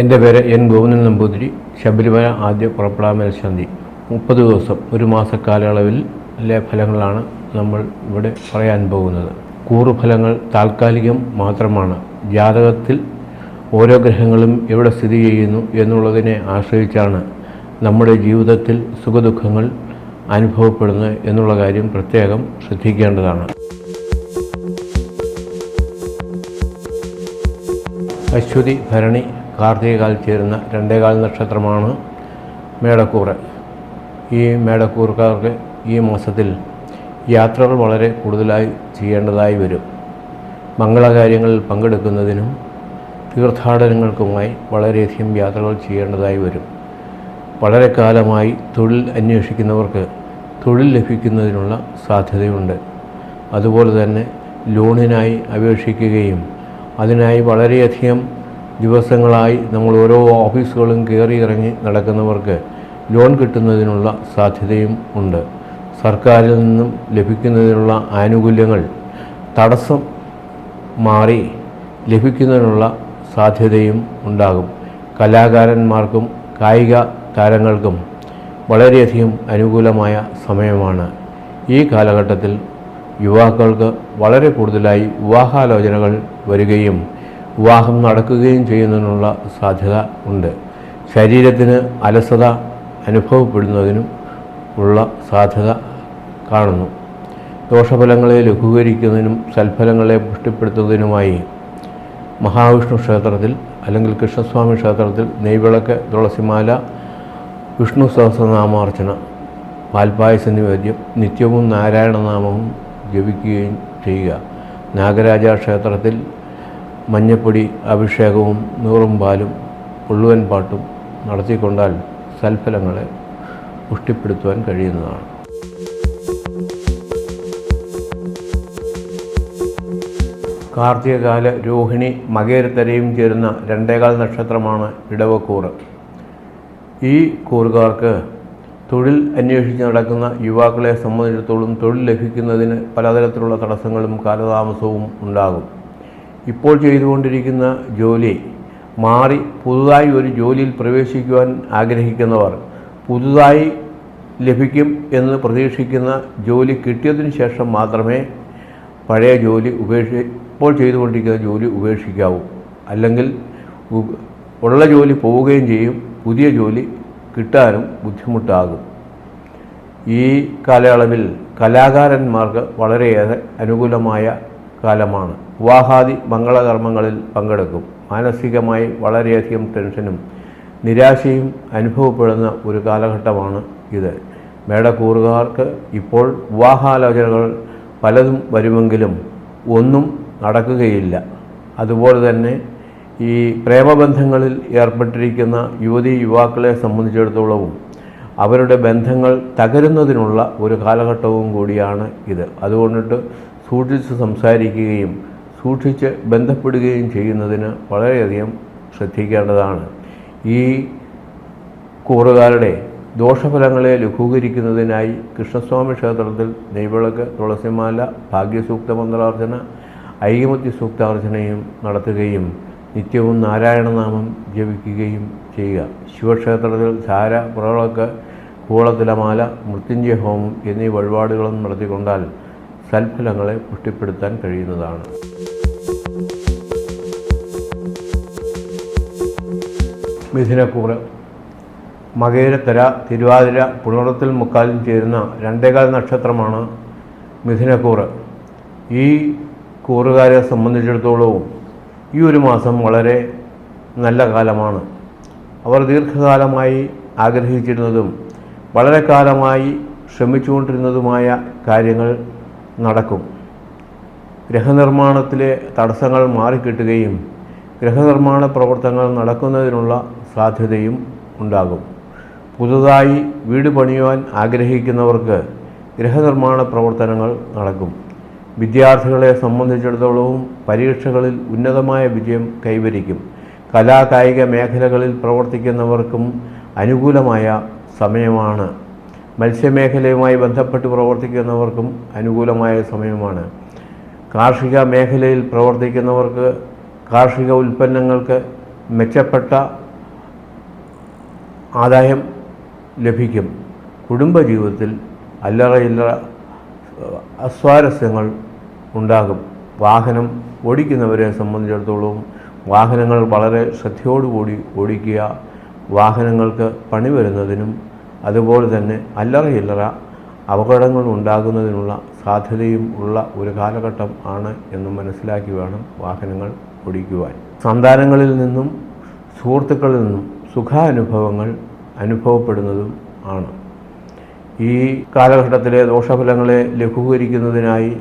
എന്റെ പേര് എൻ ഗോവിന്ദൻ നമ്പൂതിരി. ശബരിമല ആദ്യ പുറപ്പെടാ മേൽശാന്തി മുപ്പത് ദിവസം ഒരു മാസ കാലയളവിലെ ഫലങ്ങളാണ് നമ്മൾ ഇവിടെ പറയാൻ പോകുന്നത്. കൂറുഫലങ്ങൾ താൽക്കാലികം മാത്രമാണ്. ജാതകത്തിൽ ഓരോ ഗ്രഹങ്ങളും എവിടെ സ്ഥിതി ചെയ്യുന്നു എന്നുള്ളതിനെ ആശ്രയിച്ചാണ് നമ്മുടെ ജീവിതത്തിൽ സുഖദുഃഖങ്ങൾ അനുഭവപ്പെടുന്നത് എന്നുള്ള കാര്യം പ്രത്യേകം ശ്രദ്ധിക്കേണ്ടതാണ്. അശ്വതി ഭരണി കാർത്തികകാൽ ചേരുന്ന രണ്ടേകാൽ നക്ഷത്രമാണ് മേടക്കൂറ് ഈ മേടക്കൂറുകാർക്ക് ഈ മാസത്തിൽ യാത്രകൾ വളരെ കൂടുതലായി ചെയ്യേണ്ടതായി വരും. മംഗളകാര്യങ്ങളിൽ പങ്കെടുക്കുന്നതിനും തീർത്ഥാടനങ്ങൾക്കുമായി വളരെയധികം യാത്രകൾ ചെയ്യേണ്ടതായി വരും. വളരെ കാലമായി തൊഴിൽ അന്വേഷിക്കുന്നവർക്ക് തൊഴിൽ ലഭിക്കുന്നതിനുള്ള സാധ്യതയുണ്ട്. അതുപോലെ തന്നെ ലോണിനായി അപേക്ഷിക്കുകയും അതിനായി വളരെയധികം ദിവസങ്ങളായി നമ്മൾ ഓരോ ഓഫീസുകളും കയറി ഇറങ്ങി നടക്കുന്നവർക്ക് ലോൺ കിട്ടുന്നതിനുള്ള സാധ്യതയും ഉണ്ട്. സർക്കാരിൽ നിന്നും ലഭിക്കുന്നതിനുള്ള ആനുകൂല്യങ്ങൾ തടസ്സം മാറി ലഭിക്കുന്നതിനുള്ള സാധ്യതയും ഉണ്ടാകും. കലാകാരന്മാർക്കും കായിക താരങ്ങൾക്കും വളരെയധികം അനുകൂലമായ സമയമാണ്. ഈ കാലഘട്ടത്തിൽ യുവാക്കൾക്ക് വളരെ കൂടുതലായി വിവാഹാലോചനകൾ വരികയും വിവാഹം നടക്കുകയും ചെയ്യുന്നതിനുള്ള സാധ്യത ഉണ്ട്. ശരീരത്തിന് അലസത അനുഭവപ്പെടുന്നതിനും ഉള്ള സാധ്യത കാണുന്നു. ദോഷഫലങ്ങളെ ലഘൂകരിക്കുന്നതിനും സൽഫലങ്ങളെ പുഷ്ടിപ്പെടുത്തുന്നതിനുമായി മഹാവിഷ്ണു ക്ഷേത്രത്തിൽ അല്ലെങ്കിൽ കൃഷ്ണസ്വാമി ക്ഷേത്രത്തിൽ നെയ്വിളക്ക് തുളസിമാല വിഷ്ണു സഹസ്രനാമാർച്ചന പാൽപായസ നിവേദ്യം നിത്യവും നാരായണനാമവും ജപിക്കുകയും ചെയ്യുക. നാഗരാജ ക്ഷേത്രത്തിൽ മഞ്ഞപ്പൊടി അഭിഷേകവും നൂറും പാലും പുള്ളുവൻ പാട്ടും നടത്തിക്കൊണ്ടാൽ സൽഫലങ്ങളെ പുഷ്ടിപ്പെടുത്തുവാൻ കഴിയുന്നതാണ്. കാർത്തികകാല രോഹിണി മകേരത്തരയും ചേരുന്ന രണ്ടേകാൽ നക്ഷത്രമാണ് ഇടവക്കൂറ്. ഈ കൂറുകാർക്ക് തൊഴിൽ അന്വേഷിച്ച് നടക്കുന്ന യുവാക്കളെ സംബന്ധിച്ചിടത്തോളം തൊഴിൽ ലഭിക്കുന്നതിന് പലതരത്തിലുള്ള തടസ്സങ്ങളും കാലതാമസവും ഉണ്ടാകും. ഇപ്പോൾ ചെയ്തുകൊണ്ടിരിക്കുന്ന ജോലി മാറി പുതുതായി ഒരു ജോലിയിൽ പ്രവേശിക്കുവാൻ ആഗ്രഹിക്കുന്നവർ പുതുതായി ലഭിക്കും എന്ന് പ്രതീക്ഷിക്കുന്ന ജോലി കിട്ടിയതിന് ശേഷം മാത്രമേ പഴയ ജോലി ഉപേക്ഷി ഇപ്പോൾ ചെയ്തുകൊണ്ടിരിക്കുന്ന ജോലി ഉപേക്ഷിക്കാവൂ. അല്ലെങ്കിൽ ഉള്ള ജോലി പോവുകയും ചെയ്യും. പുതിയ ജോലി കിട്ടാനും ബുദ്ധിമുട്ടാകും. ഈ കാലയളവിൽ കലാകാരന്മാർക്ക് വളരെയേറെ അനുകൂലമായ കാലമാണ്. വിവാഹാദി മംഗളകർമ്മങ്ങളിൽ പങ്കെടുക്കും. മാനസികമായി വളരെയധികം ടെൻഷനും നിരാശയും അനുഭവപ്പെടുന്ന ഒരു കാലഘട്ടമാണ് ഇത്. മേടക്കൂറുകാർക്ക് ഇപ്പോൾ വിവാഹാലോചനകൾ പലതും വരുമെങ്കിലും ഒന്നും നടക്കുകയില്ല. അതുപോലെ തന്നെ ഈ പ്രേമബന്ധങ്ങളിൽ ഏർപ്പെട്ടിരിക്കുന്ന യുവതി യുവാക്കളെ സംബന്ധിച്ചിടത്തോളവും അവരുടെ ബന്ധങ്ങൾ തകരുന്നതിനുള്ള ഒരു കാലഘട്ടവും കൂടിയാണ് ഇത്. അതുകൊണ്ടിട്ട് സൂക്ഷിച്ച് സംസാരിക്കുകയും സൂക്ഷിച്ച് ബന്ധപ്പെടുകയും ചെയ്യുന്നതിന് വളരെയധികം ശ്രദ്ധിക്കേണ്ടതാണ്. ഈ കൂറുകാരുടെ ദോഷഫലങ്ങളെ ലഘൂകരിക്കുന്നതിനായി കൃഷ്ണസ്വാമി ക്ഷേത്രത്തിൽ നെയ്വിളക്ക് തുളസിമാല ഭാഗ്യസൂക്ത മന്ത്രാർച്ചന ഐകമത്യ സൂക്താർച്ചനയും നടത്തുകയും നിത്യവും നാരായണനാമം ജപിക്കുകയും ചെയ്യുക. ശിവക്ഷേത്രത്തിൽ ധാര പുറവിളക്ക് കൂളത്തിലമാല മൃത്യുഞ്ജയ ഹോമം എന്നീ വഴിപാടുകളും നടത്തിക്കൊണ്ടാൽ സൽഫലങ്ങളെ പുഷ്ടിപ്പെടുത്താൻ കഴിയുന്നതാണ്. മിഥുനക്കൂറ് മകേരത്തര തിരുവാതിര പുണർത്തിൽ മുക്കാലിൽ ചേരുന്ന രണ്ടേകാൽ നക്ഷത്രമാണ് മിഥുനക്കൂറ് ഈ കൂറുകാരെ സംബന്ധിച്ചിടത്തോളവും ഈ ഒരു മാസം വളരെ നല്ല കാലമാണ്. അവർ ദീർഘകാലമായി ആഗ്രഹിച്ചിരുന്നതും വളരെ കാലമായി ശ്രമിച്ചുകൊണ്ടിരുന്നതുമായ കാര്യങ്ങൾ നടക്കും. ഗ്രഹനിർമ്മാണത്തിലെ തടസ്സങ്ങൾ മാറിക്കിട്ടുകയും ഗ്രഹനിർമ്മാണ പ്രവർത്തനങ്ങൾ നടക്കുന്നതിനുള്ള സാധ്യതയും ഉണ്ടാകും. പുതുതായി വീട് പണിയുവാൻ ആഗ്രഹിക്കുന്നവർക്ക് ഗൃഹനിർമ്മാണ പ്രവർത്തനങ്ങൾ നടക്കും. വിദ്യാർത്ഥികളെ സംബന്ധിച്ചിടത്തോളവും പരീക്ഷകളിൽ ഉന്നതമായ വിജയം കൈവരിക്കും. കലാ കായിക മേഖലകളിൽ പ്രവർത്തിക്കുന്നവർക്കും അനുകൂലമായ സമയമാണ്. മത്സ്യമേഖലയുമായി ബന്ധപ്പെട്ട് പ്രവർത്തിക്കുന്നവർക്കും അനുകൂലമായ സമയമാണ്. കാർഷിക മേഖലയിൽ പ്രവർത്തിക്കുന്നവർക്ക് കാർഷിക ഉൽപ്പന്നങ്ങൾക്ക് മെച്ചപ്പെട്ട ആദായം ലഭിക്കും. കുടുംബജീവിതത്തിൽ അല്ലറ ഇല്ലറ അസ്വാരസ്യങ്ങൾ ഉണ്ടാകും. വാഹനം ഓടിക്കുന്നവരെ സംബന്ധിച്ചിടത്തോളം വാഹനങ്ങൾ വളരെ ശ്രദ്ധയോടുകൂടി ഓടിക്കുക വാഹനങ്ങൾക്ക് പണി വരുന്നതിനും അതുപോലെ തന്നെ അല്ലറ ഇല്ലറ അപകടങ്ങൾ ഉണ്ടാകുന്നതിനുള്ള സാധ്യതയും ഉള്ള ഒരു കാലഘട്ടം ആണ് എന്ന് മനസ്സിലാക്കി വേണം വാഹനങ്ങൾ ഓടിക്കുവാൻ. സന്താനങ്ങളിൽ നിന്നും സുഹൃത്തുക്കളിൽ നിന്നും സുഖാനുഭവങ്ങൾ അനുഭവപ്പെടുന്നതും ആണ്. ഈ കാലഘട്ടത്തിലെ ദോഷഫലങ്ങളെ ലഘൂകരിക്കുന്നതിനായി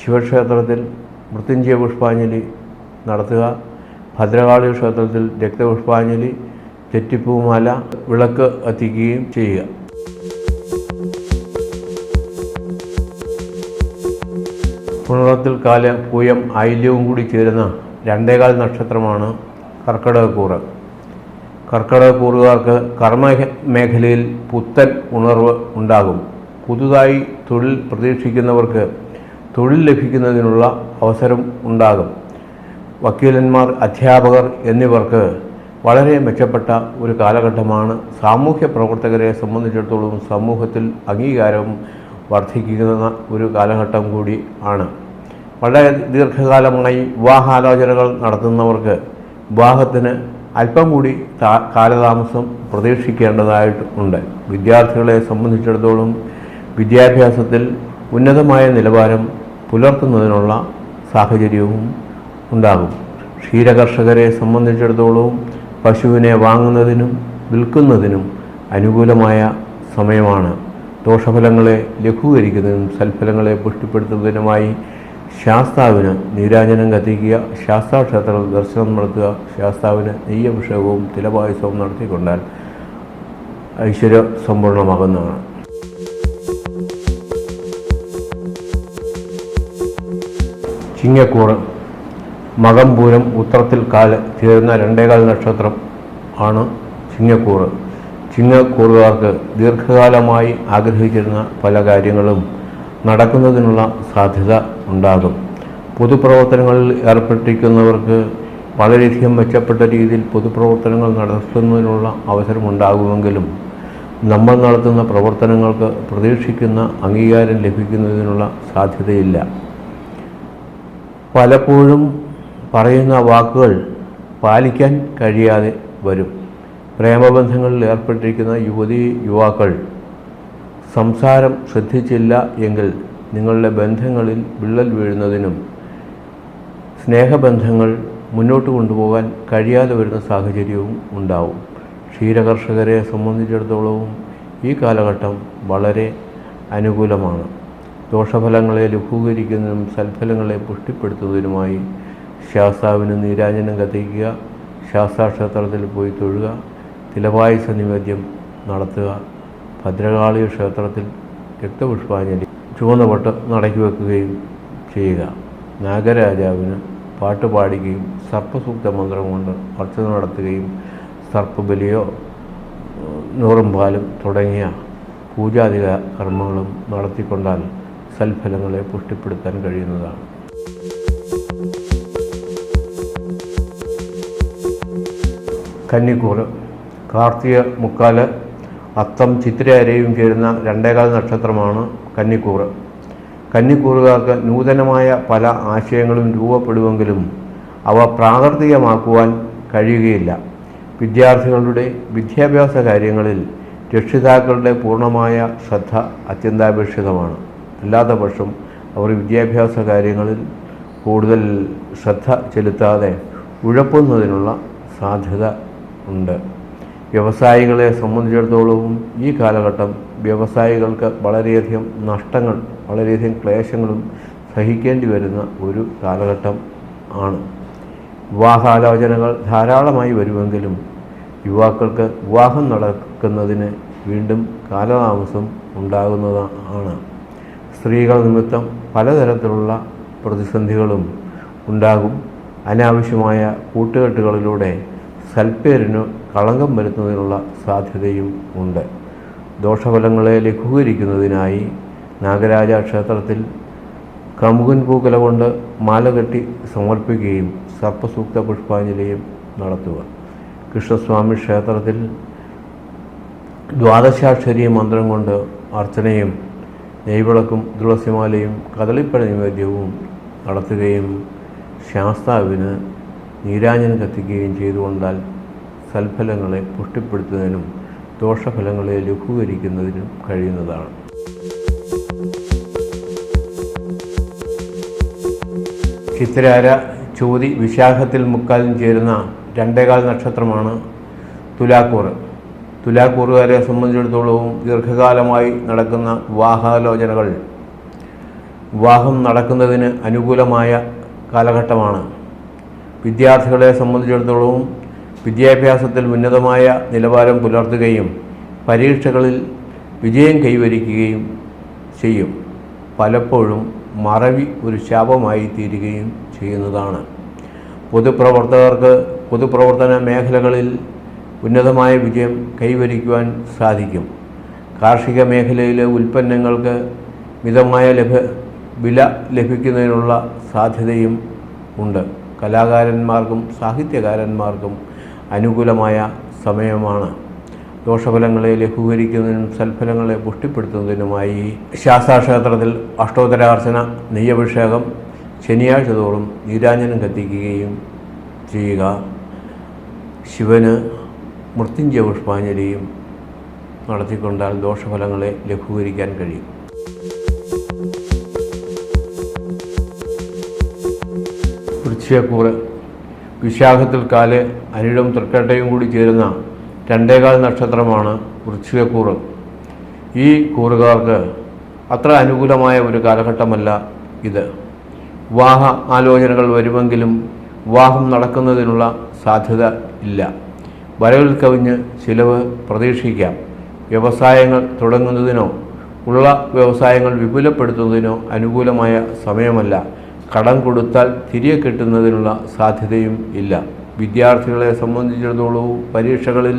ശിവക്ഷേത്രത്തിൽ മൃത്യുഞ്ജയ പുഷ്പാഞ്ജലി നടത്തുക ഭദ്രകാളി ക്ഷേത്രത്തിൽ രക്തപുഷ്പാഞ്ജലി തെറ്റിപ്പൂമാല വിളക്ക് എത്തിക്കുകയും ചെയ്യുക. പുണറത്തിൽ കാല പൂയം ആയില്യവും കൂടി ചേരുന്ന രണ്ടേകാൽ നക്ഷത്രമാണ് കർക്കിടകക്കൂറ്. കർക്കിടകക്കൂറുകാർക്ക് കർമ്മ മേഖലയിൽ പുത്തൻ ഉണർവ് ഉണ്ടാകും. പുതുതായി തൊഴിൽ പ്രതീക്ഷിക്കുന്നവർക്ക് തൊഴിൽ ലഭിക്കുന്നതിനുള്ള അവസരം ഉണ്ടാകും. വക്കീലന്മാർ അധ്യാപകർ എന്നിവർക്ക് വളരെ മെച്ചപ്പെട്ട ഒരു കാലഘട്ടമാണ്. സാമൂഹ്യ പ്രവർത്തകരെ സംബന്ധിച്ചിടത്തോളം സമൂഹത്തിൽ അംഗീകാരവും വർദ്ധിക്കുന്ന ഒരു കാലഘട്ടം കൂടി ആണ്. വളരെ ദീർഘകാലമായി വിവാഹാലോചനകൾ നടത്തുന്നവർക്ക് വിവാഹത്തിന് അല്പം കൂടി കാലതാമസം പ്രതീക്ഷിക്കേണ്ടതായിട്ടുണ്ട് വിദ്യാർത്ഥികളെ സംബന്ധിച്ചിടത്തോളം വിദ്യാഭ്യാസത്തിൽ ഉന്നതമായ നിലവാരം പുലർത്തുന്നതിനുള്ള സാഹചര്യവും ഉണ്ടാകും. ക്ഷീരകർഷകരെ സംബന്ധിച്ചിടത്തോളം പശുവിനെ വാങ്ങുന്നതിനും വിൽക്കുന്നതിനും അനുകൂലമായ സമയമാണ്. ദോഷഫലങ്ങളെ ലഘൂകരിക്കുന്നതിനും സൽഫലങ്ങളെ പുഷ്ടിപ്പെടുത്തുന്നതിനുമായി ശാസ്താവിന് നീരാജനം കത്തിക്കുക ശാസ്താ ക്ഷേത്രത്തിൽ ദർശനം നടത്തുക ശാസ്താവിന് നെയ്യഭിഷേകവും തിലപായസവും നടത്തിക്കൊണ്ടാൽ ഐശ്വര്യ സമ്പൂർണമാകുന്നതാണ് ചിങ്ങക്കൂറ് മകംപൂരം ഉത്രത്തിൽ കാൽ ചേരുന്ന രണ്ടേകാൽ നക്ഷത്രം ആണ് ചിങ്ങക്കൂറ്. ചിങ്ങക്കൂറുകാർക്ക് ദീർഘകാലമായി ആഗ്രഹിച്ചിരുന്ന പല കാര്യങ്ങളും നടക്കുന്നതിനുള്ള സാധ്യത ഉണ്ടാകും. പൊതുപ്രവർത്തനങ്ങളിൽ ഏർപ്പെട്ടിരിക്കുന്നവർക്ക് വളരെയധികം മെച്ചപ്പെട്ട രീതിയിൽ പൊതുപ്രവർത്തനങ്ങൾ നടത്തുന്നതിനുള്ള അവസരമുണ്ടാകുമെങ്കിലും നമ്മൾ നടത്തുന്ന പ്രവർത്തനങ്ങൾക്ക് പ്രതീക്ഷിക്കുന്ന അംഗീകാരം ലഭിക്കുന്നതിനുള്ള സാധ്യതയില്ല. പലപ്പോഴും പറയുന്ന വാക്കുകൾ പാലിക്കാൻ കഴിയാതെ വരും. പ്രേമബന്ധങ്ങളിൽ ഏർപ്പെട്ടിരിക്കുന്ന യുവതി യുവാക്കൾ സംസാരം ശ്രദ്ധിച്ചില്ല എങ്കിൽ നിങ്ങളുടെ ബന്ധങ്ങളിൽ വിള്ളൽ വീഴുന്നതിനും സ്നേഹബന്ധങ്ങൾ മുന്നോട്ട് കൊണ്ടുപോകാൻ കഴിയാതെ വരുന്ന സാഹചര്യവും ഉണ്ടാവും. ക്ഷീരകർഷകരെ സംബന്ധിച്ചിടത്തോളവും ഈ കാലഘട്ടം വളരെ അനുകൂലമാണ്. ദോഷഫലങ്ങളെ ലഘൂകരിക്കുന്നതിനും സൽഫലങ്ങളെ പുഷ്ടിപ്പെടുത്തുന്നതിനുമായി ശാസ്താവിന് നീരാഞ്ജനം കത്തിക്കുക ശാസ്താക്ഷേത്രത്തിൽ പോയി തൊഴുക തിലവായുസ നിവേദ്യം നടത്തുക ഭദ്രകാളി ക്ഷേത്രത്തിൽ രക്തപുഷ്പാഞ്ജലി ചുവന്ന പട്ട് നടക്കി വെക്കുകയും ചെയ്യുക. നാഗരാജാവിന് പാട്ട് പാടുകയും സർപ്പസൂക്ത മന്ത്രം കൊണ്ട് അർച്ചന നടത്തുകയും സർപ്പബലിയോ നൂറും പാലും തുടങ്ങിയ പൂജാതിക കർമ്മങ്ങളും നടത്തിക്കൊണ്ടാൽ സൽഫലങ്ങളെ പുഷ്ടിപ്പെടുത്താൻ കഴിയുന്നതാണ്. കന്നിക്കൂറ് കാർത്തിക മുക്കാൽ അത്തം ചിത്രയരയും ചേരുന്ന രണ്ടേകാൽ നക്ഷത്രമാണ് കന്നിക്കൂറ്. കന്നിക്കൂറുകാർക്ക് നൂതനമായ പല ആശയങ്ങളും രൂപപ്പെടുമെങ്കിലും അവ പ്രാകൃതികമാക്കുവാൻ കഴിയുകയില്ല. വിദ്യാർത്ഥികളുടെ വിദ്യാഭ്യാസ കാര്യങ്ങളിൽ രക്ഷിതാക്കളുടെ പൂർണമായ ശ്രദ്ധ അത്യന്താപേക്ഷിതമാണ്. അല്ലാത്ത പക്ഷം അവർ വിദ്യാഭ്യാസ കാര്യങ്ങളിൽ കൂടുതൽ ശ്രദ്ധ ചെലുത്താതെ ഉഴപ്പുന്നതിനുള്ള സാധ്യത ഉണ്ട്. വ്യവസായികളെ സംബന്ധിച്ചിടത്തോളവും ഈ കാലഘട്ടം വ്യവസായികൾക്ക് വളരെയധികം നഷ്ടങ്ങൾ വളരെയധികം ക്ലേശങ്ങളും സഹിക്കേണ്ടി വരുന്ന ഒരു കാലഘട്ടം ആണ്. വിവാഹാലോചനകൾ ധാരാളമായി വരുമെങ്കിലും യുവാക്കൾക്ക് വിവാഹം നടക്കുന്നതിന് വീണ്ടും കാലതാമസം ഉണ്ടാകുന്നതാണ് സ്ത്രീകൾ നിമിത്തം പലതരത്തിലുള്ള പ്രതിസന്ധികളും ഉണ്ടാകും. അനാവശ്യമായ കൂട്ടുകെട്ടുകളിലൂടെ സൽപ്പേരിന് കളങ്കം വരുത്തുന്നതിനുള്ള സാധ്യതയും ഉണ്ട്. ദോഷഫലങ്ങളെ ലഘൂകരിക്കുന്നതിനായി നാഗരാജ ക്ഷേത്രത്തിൽ കമുകൻ പൂക്കല കൊണ്ട് മാല കെട്ടി സമർപ്പിക്കുകയും സർപ്പസൂക്ത പുഷ്പാഞ്ജലിയും നടത്തുക. കൃഷ്ണസ്വാമി ക്ഷേത്രത്തിൽ ദ്വാദശാക്ഷരി മന്ത്രം കൊണ്ട് അർച്ചനയും നെയ്വിളക്കും തുളസിമാലയും കദളിപ്പഴ നിവേദ്യവും നടത്തുകയും ശാസ്താവിന് നീരാഞ്ജനം കത്തിക്കുകയും ചെയ്തുകൊണ്ടാൽ സൽഫലങ്ങളെ പുഷ്ടിപ്പെടുത്തുന്നതിനും ദോഷഫലങ്ങളെ ലഘൂകരിക്കുന്നതിനും കഴിയുന്നതാണ്. ചിത്രാര ചോതി വിശാഖത്തിൽ മുക്കാലും ചേരുന്ന രണ്ടേകാൽ നക്ഷത്രമാണ് തുലാക്കൂറ്. തുലാക്കൂറുകാരെ സംബന്ധിച്ചിടത്തോളവും ദീർഘകാലമായി നടക്കുന്ന വിവാഹാലോചനകൾ വിവാഹം നടക്കുന്നതിന് അനുകൂലമായ കാലഘട്ടമാണ്. വിദ്യാർത്ഥികളെ സംബന്ധിച്ചിടത്തോളവും വിദ്യാഭ്യാസത്തിൽ ഉന്നതമായ നിലവാരം പുലർത്തുകയും പരീക്ഷകളിൽ വിജയം കൈവരിക്കുകയും ചെയ്യും. പലപ്പോഴും മറവി ഒരു ശാപമായി തീരുകയും ചെയ്യുന്നതാണ്. പൊതുപ്രവർത്തകർക്ക് പൊതുപ്രവർത്തന മേഖലകളിൽ ഉന്നതമായ വിജയം കൈവരിക്കുവാൻ സാധിക്കും. കാർഷിക മേഖലയിലെ ഉൽപ്പന്നങ്ങൾക്ക് മിതമായ ലഭ വില ലഭിക്കുന്നതിനുള്ള സാധ്യതയും ഉണ്ട്. കലാകാരന്മാർക്കും സാഹിത്യകാരന്മാർക്കും അനുകൂലമായ സമയമാണ്. ദോഷഫലങ്ങളെ ലഘൂകരിക്കുന്നതിനും സൽഫലങ്ങളെ പുഷ്ടിപ്പെടുത്തുന്നതിനുമായി ശാസ്താക്ഷേത്രത്തിൽ അഷ്ടോത്തരാർച്ചന നെയ്യഭിഷേകം ശനിയാഴ്ച തോറും നീരാഞ്ജനം കത്തിക്കുകയും ചെയ്യുക. ശിവന് മൃത്യുഞ്ജയ പുഷ്പാഞ്ജലിയും നടത്തിക്കൊണ്ടാൽ ദോഷഫലങ്ങളെ ലഘൂകരിക്കാൻ കഴിയും. വൃശ്ചികക്കൂറ് വിശാഖത്തിൽ കാൽ അനിഴം തൃക്കട്ടയും കൂടി ചേരുന്ന രണ്ടേകാൽ നക്ഷത്രമാണ് വൃശ്ചികക്കൂറ് ഈ കൂറുകാർക്ക് അത്ര അനുകൂലമായ ഒരു കാലഘട്ടമല്ല ഇത്. വിവാഹ ആലോചനകൾ വരുമെങ്കിലും വിവാഹം നടക്കുന്നതിനുള്ള സാധ്യത ഇല്ല. വരവിൽ കവിഞ്ഞ് ചിലവ് പ്രതീക്ഷിക്കാം. വ്യവസായങ്ങൾ തുടങ്ങുന്നതിനോ ഉള്ള വ്യവസായങ്ങൾ വിപുലപ്പെടുത്തുന്നതിനോ അനുകൂലമായ സമയമല്ല. കടം കൊടുത്താൽ തിരികെ കിട്ടുന്നതിനുള്ള സാധ്യതയും ഇല്ല. വിദ്യാർത്ഥികളെ സംബന്ധിച്ചിടത്തോളവും പരീക്ഷകളിൽ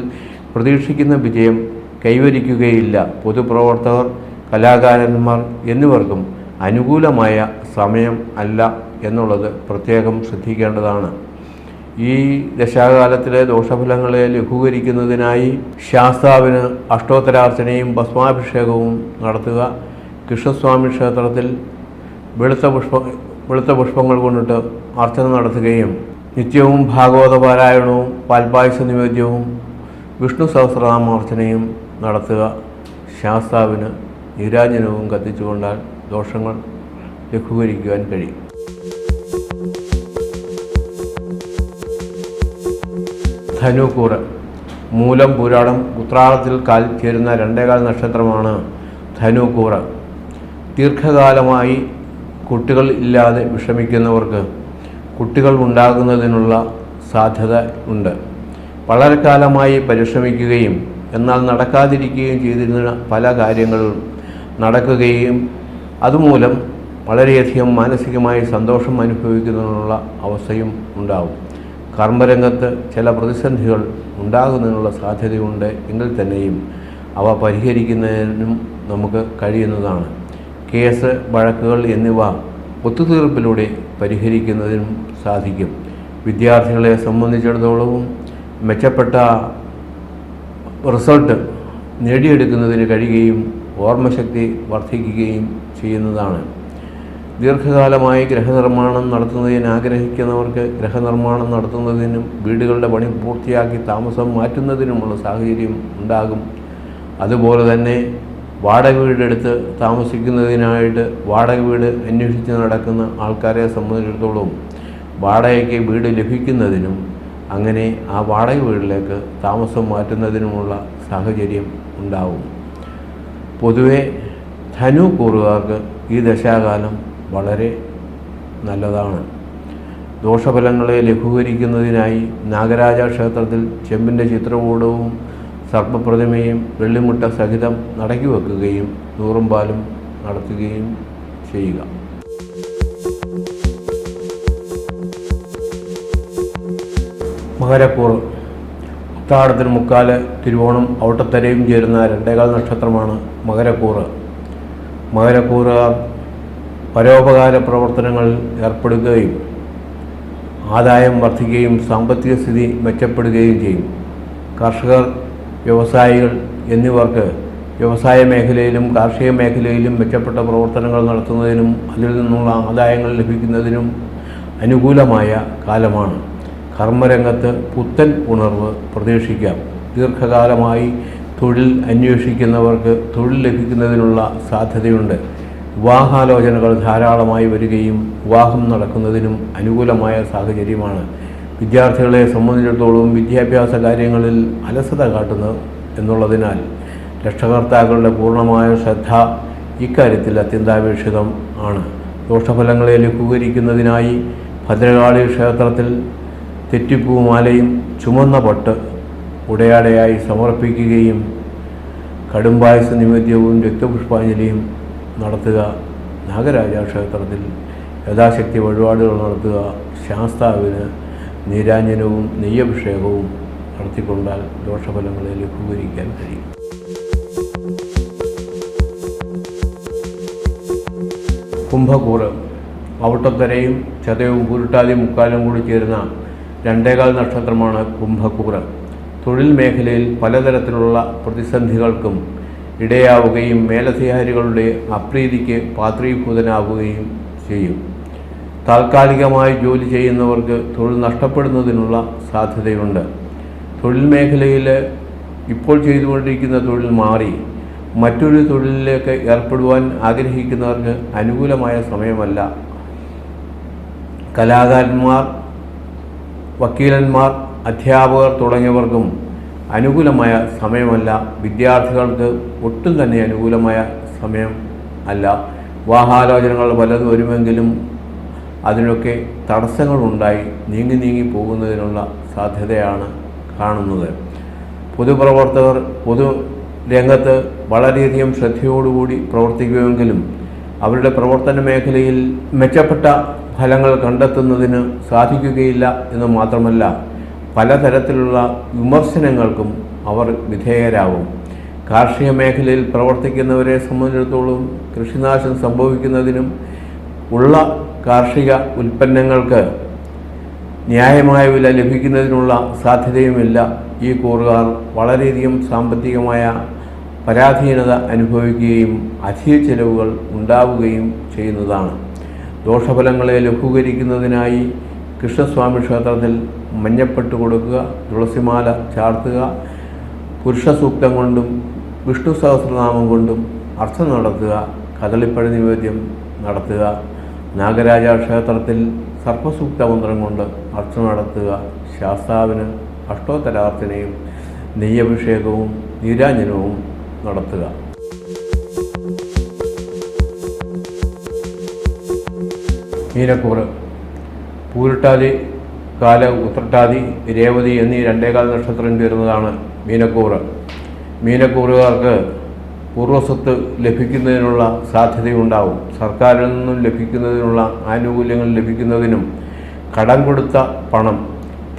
പ്രതീക്ഷിക്കുന്ന വിജയം കൈവരിക്കുകയില്ല. പൊതുപ്രവർത്തകർ കലാകാരന്മാർ എന്നിവർക്കും അനുകൂലമായ സമയം അല്ല എന്നുള്ളത് പ്രത്യേകം ശ്രദ്ധിക്കേണ്ടതാണ്. ഈ ദശാകാലത്തിലെ ദോഷഫലങ്ങളെ ലഘൂകരിക്കുന്നതിനായി ശാസ്താവിന് അഷ്ടോത്തരാർച്ചനയും ഭസ്മാഭിഷേകവും നടത്തുക. കൃഷ്ണസ്വാമി ക്ഷേത്രത്തിൽ വെളുത്ത പുഷ്പ വെളുത്ത പുഷ്പങ്ങൾ കൊണ്ടിട്ട് അർച്ചന നടത്തുകയും നിത്യവും ഭാഗവത പാരായണവും പാൽപായസ നിവേദ്യവും വിഷ്ണു സഹസ്രനാമാർച്ചനയും നടത്തുക. ശാസ്താവിന് നിരാജനവും കത്തിച്ചുകൊണ്ടാൽ ദോഷങ്ങൾ ലഘൂകരിക്കുവാൻ കഴിയും. ധനുക്കൂറ്. മൂലം പുരാണം ഉത്രാടത്തിൽ കാൽ ചേരുന്ന രണ്ടേകാൽ നക്ഷത്രമാണ് ധനുക്കൂറ്. ദീർഘകാലമായി കുട്ടികൾ ഇല്ലാതെ വിഷമിക്കുന്നവർക്ക് കുട്ടികൾ ഉണ്ടാകുന്നതിനുള്ള സാധ്യത ഉണ്ട്. വളരെ കാലമായി പരിശ്രമിക്കുകയും എന്നാൽ നടക്കാതിരിക്കുകയും ചെയ്തിരുന്ന പല കാര്യങ്ങളും നടക്കുകയും അതുമൂലം വളരെയധികം മാനസികമായി സന്തോഷം അനുഭവിക്കുന്നതിനുള്ള അവസ്ഥയും ഉണ്ടാവും. കർമ്മരംഗത്ത് ചില പ്രതിസന്ധികൾ ഉണ്ടാകുന്നതിനുള്ള സാധ്യതയുണ്ട് എങ്കിൽ തന്നെയും അവ പരിഹരിക്കുന്നതിനും നമുക്ക് കഴിയുന്നതാണ്. കേസ് വഴക്കുകൾ എന്നിവ ഒത്തുതീർപ്പിലൂടെ പരിഹരിക്കുന്നതിനും സാധിക്കും. വിദ്യാർത്ഥികളെ സംബന്ധിച്ചിടത്തോളവും മെച്ചപ്പെട്ട റിസൾട്ട് നേടിയെടുക്കുന്നതിന് കഴിയുകയും ഓർമ്മശക്തി വർദ്ധിക്കുകയും ചെയ്യുന്നതാണ്. ദീർഘകാലമായി ഗ്രഹനിർമ്മാണം നടത്തുന്നതിന് ആഗ്രഹിക്കുന്നവർക്ക് ഗ്രഹനിർമ്മാണം നടത്തുന്നതിനും വീടുകളുടെ പണി പൂർത്തിയാക്കി താമസം മാറ്റുന്നതിനുമുള്ള സാഹചര്യം ഉണ്ടാകും. അതുപോലെ തന്നെ വാടക വീടെടുത്ത് താമസിക്കുന്നതിനായിട്ട് വാടക വീട് അന്വേഷിച്ച് നടക്കുന്ന ആൾക്കാരെ സംബന്ധിച്ചിടത്തോളം വാടകയ്ക്ക് വീട് ലഭിക്കുന്നതിനും അങ്ങനെ ആ വാടക വീട്ടിലേക്ക് താമസം മാറ്റുന്നതിനുമുള്ള സാഹചര്യം ഉണ്ടാവും. പൊതുവെ ധനു കൂറുകാർക്ക് ഈ ദശാകാലം വളരെ നല്ലതാണ്. ദോഷഫലങ്ങളെ ലഘൂകരിക്കുന്നതിനായി നാഗരാജ ക്ഷേത്രത്തിൽ ചെമ്പിന്റെ ചിത്രകൂടവും സർപ്പപ്രതിമയും വെള്ളിമുട്ട സഹിതം നടക്കി വെക്കുകയും നൂറും പാലും നടത്തുകയും ചെയ്യുക. മകരക്കൂറ് ഉത്താടത്തിന് മുക്കാൽ തിരുവോണം ഔട്ടത്തരയും ചേരുന്ന രണ്ടേകാൽ നക്ഷത്രമാണ് മകരക്കൂറ് മകരക്കൂറുകാർ പരോപകാര പ്രവർത്തനങ്ങളിൽ ഏർപ്പെടുകയും ആദായം വർദ്ധിക്കുകയും സാമ്പത്തിക സ്ഥിതി മെച്ചപ്പെടുകയും ചെയ്യും. കർഷകർ വ്യവസായികൾ എന്നിവർക്ക് വ്യവസായ മേഖലയിലും കാർഷിക മേഖലയിലും മെച്ചപ്പെട്ട പ്രവർത്തനങ്ങൾ നടത്തുന്നതിനും അതിൽ നിന്നുള്ള ആദായങ്ങൾ ലഭിക്കുന്നതിനും അനുകൂലമായ കാലമാണ്. കർമ്മരംഗത്ത് പുത്തൻ ഉണർവ് പ്രതീക്ഷിക്കാം. ദീർഘകാലമായി തൊഴിൽ അന്വേഷിക്കുന്നവർക്ക് തൊഴിൽ ലഭിക്കുന്നതിനുള്ള സാധ്യതയുണ്ട്. വിവാഹാലോചനകൾ ധാരാളമായി വരികയും വിവാഹം നടക്കുന്നതിനും അനുകൂലമായ സാഹചര്യമാണ്. വിദ്യാർത്ഥികളെ സംബന്ധിച്ചിടത്തോളം വിദ്യാഭ്യാസ കാര്യങ്ങളിൽ അലസത കാട്ടുന്നു എന്നുള്ളതിനാൽ രക്ഷകർത്താക്കളുടെ പൂർണമായ ശ്രദ്ധ ഇക്കാര്യത്തിൽ അത്യന്താപേക്ഷിതം ആണ്. ദോഷഫലങ്ങളെ ലഘൂകരിക്കുന്നതിനായി ഭദ്രകാളി ക്ഷേത്രത്തിൽ തെറ്റിപ്പൂമാലയും ചുമന്ന പട്ട് ഉടയാടയായി സമർപ്പിക്കുകയും കടുംപായസ നിവേദ്യവും രക്തപുഷ്പാഞ്ജലിയും നടത്തുക നാഗരാജ ക്ഷേത്രത്തിൽ യഥാശക്തി വഴിപാടുകൾ നടത്തുക ശാസ്താവിന് നീരാഞ്ജനവും നെയ്യഭിഷേകവും നടത്തിക്കൊണ്ടാൽ ദോഷഫലങ്ങളെ ലഘൂകരിക്കാൻ കഴിയും. കുംഭകൂറ് ഔട്ടത്തരയും ചതയവും കുരുട്ടാതി മുക്കാലും കൂടി ചേരുന്ന രണ്ടേകാൽ നക്ഷത്രമാണ് കുംഭക്കൂറ്. തൊഴിൽ മേഖലയിൽ പലതരത്തിലുള്ള പ്രതിസന്ധികൾക്കും ഇടയാവുകയും മേലധികാരികളുടെ അപ്രീതിക്ക് പാത്രീഭൂതനാവുകയും ചെയ്യും. താൽക്കാലികമായി ജോലി ചെയ്യുന്നവർക്ക് തൊഴിൽ നഷ്ടപ്പെടുന്നതിനുള്ള സാധ്യതയുണ്ട്. തൊഴിൽ മേഖലയിൽ ഇപ്പോൾ ചെയ്തുകൊണ്ടിരിക്കുന്ന തൊഴിൽ മാറി. മറ്റൊരു തൊഴിലിലേക്ക് ഏർപ്പെടുവാൻ ആഗ്രഹിക്കുന്നവർക്ക് അനുകൂലമായ സമയമല്ല. കലാകാരന്മാർ വക്കീലന്മാർ അധ്യാപകർ തുടങ്ങിയവർക്കും അനുകൂലമായ സമയമല്ല. വിദ്യാർത്ഥികൾക്ക് ഒട്ടും തന്നെ അനുകൂലമായ സമയം അല്ല. വിവാഹാലോചനകൾ പലതും വരുമെങ്കിലും അതിനൊക്കെ തടസ്സങ്ങളുണ്ടായി നീങ്ങി നീങ്ങി പോകുന്നതിനുള്ള സാധ്യതയാണ് കാണുന്നത്. പൊതുപ്രവർത്തകർ പൊതു രംഗത്ത് വളരെയധികം ശ്രദ്ധയോടുകൂടി പ്രവർത്തിക്കുമെങ്കിലും അവരുടെ പ്രവർത്തന മേഖലയിൽ മെച്ചപ്പെട്ട ഫലങ്ങൾ കണ്ടെത്തുന്നതിന് സാധിക്കുകയില്ല എന്ന് മാത്രമല്ല പലതരത്തിലുള്ള വിമർശനങ്ങൾക്കും അവർ വിധേയരാകും കാർഷിക മേഖലയിൽ പ്രവർത്തിക്കുന്നവരെ സംബന്ധിച്ചിടത്തോളം കൃഷിനാശം സംഭവിക്കുന്നതിനും ഉള്ള കാർഷിക ഉൽപ്പന്നങ്ങൾക്ക് ന്യായമായ വില ലഭിക്കുന്നതിനുള്ള സാധ്യതയുമില്ല. ഈ കൂറുകാർ വളരെയധികം സാമ്പത്തികമായ പരാധീനത അനുഭവിക്കുകയും അധിക ചെലവുകൾ ഉണ്ടാവുകയും ചെയ്യുന്നതാണ്. ദോഷഫലങ്ങളെ ലഘൂകരിക്കുന്നതിനായി കൃഷ്ണസ്വാമി ക്ഷേത്രത്തിൽ മഞ്ഞപ്പെട്ട് കൊടുക്കുക തുളസിമാല ചാർത്തുക പുരുഷ സൂക്തം കൊണ്ടും വിഷ്ണു സഹസ്രനാമം കൊണ്ടും അർത്ഥം നടത്തുക കദളിപ്പഴ നിവേദ്യം നടത്തുക നാഗരാജ ക്ഷേത്രത്തിൽ സർപ്പസൂക്ത മന്ത്രം കൊണ്ട് അർച്ചന നടത്തുക ശാസ്താവിന് അഷ്ടോത്തരാർച്ചനയും നെയ്യഭിഷേകവും നീരാഞ്ജനവും നടത്തുക. മീനക്കൂറ്. പൂരിട്ടാതി കാല ഉത്രട്ടാതി രേവതി എന്നീ രണ്ടേകാൽ നക്ഷത്രം ചേരുന്നതാണ് മീനക്കൂറ്. മീനക്കൂറുകാർക്ക് പൂർവസ്വത്ത് ലഭിക്കുന്നതിനുള്ള സാധ്യതയുണ്ടാവും. സർക്കാരിൽ നിന്നും ലഭിക്കുന്നതിനുള്ള ആനുകൂല്യങ്ങൾ ലഭിക്കുന്നതിനും കടം കൊടുത്ത പണം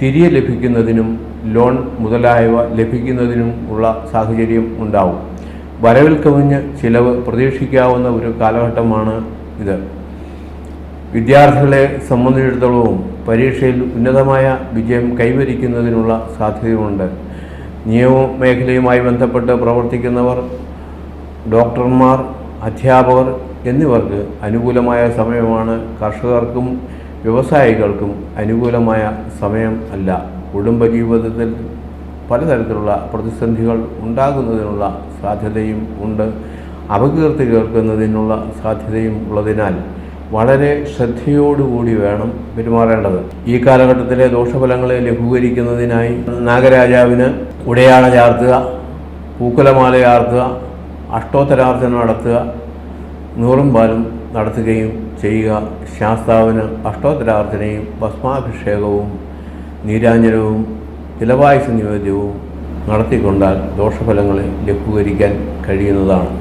തിരികെ ലഭിക്കുന്നതിനും ലോൺ മുതലായവ ലഭിക്കുന്നതിനും ഉള്ള സാഹചര്യം ഉണ്ടാവും. വരവിൽ കവിഞ്ഞ് ചിലവ് പ്രതീക്ഷിക്കാവുന്ന ഒരു കാലഘട്ടമാണ് ഇത്. വിദ്യാർത്ഥികളെ സംബന്ധിച്ചിടത്തോളവും പരീക്ഷയിൽ ഉന്നതമായ വിജയം കൈവരിക്കുന്നതിനുള്ള സാധ്യതയുണ്ട് നിയമ മേഖലയുമായി ബന്ധപ്പെട്ട് പ്രവർത്തിക്കുന്നവർ ഡോക്ടർമാർ അധ്യാപകർ എന്നിവർക്ക് അനുകൂലമായ സമയമാണ് കർഷകർക്കും വ്യവസായികൾക്കും അനുകൂലമായ സമയം അല്ല. കുടുംബജീവിതത്തിൽ പലതരത്തിലുള്ള പ്രതിസന്ധികൾ ഉണ്ടാകുന്നതിനുള്ള സാധ്യതയും ഉണ്ട്. അപകീർത്തി കേൾക്കുന്നതിനുള്ള സാധ്യതയും ഉള്ളതിനാൽ വളരെ ശ്രദ്ധയോടുകൂടി വേണം പെരുമാറേണ്ടത്. ഈ കാലഘട്ടത്തിലെ ദോഷഫലങ്ങളെ ലഘൂകരിക്കുന്നതിനായി നാഗരാജാവിന് ഉടയാള ചാർത്തുക പൂക്കുലമാല ചാർത്തുക അഷ്ടോത്തരാർച്ചന നടത്തുക നൂറും പാലും നടത്തുകയും ചെയ്യുക. ശാസ്താവിന് അഷ്ടോത്തരാർച്ചനയും ഭസ്മാഭിഷേകവും നീരാഞ്ജനവും ഇലവായുസ നിവേദ്യവും നടത്തിക്കൊണ്ടാൽ ദോഷഫലങ്ങളെ ലഘൂകരിക്കാൻ കഴിയുന്നതാണ്.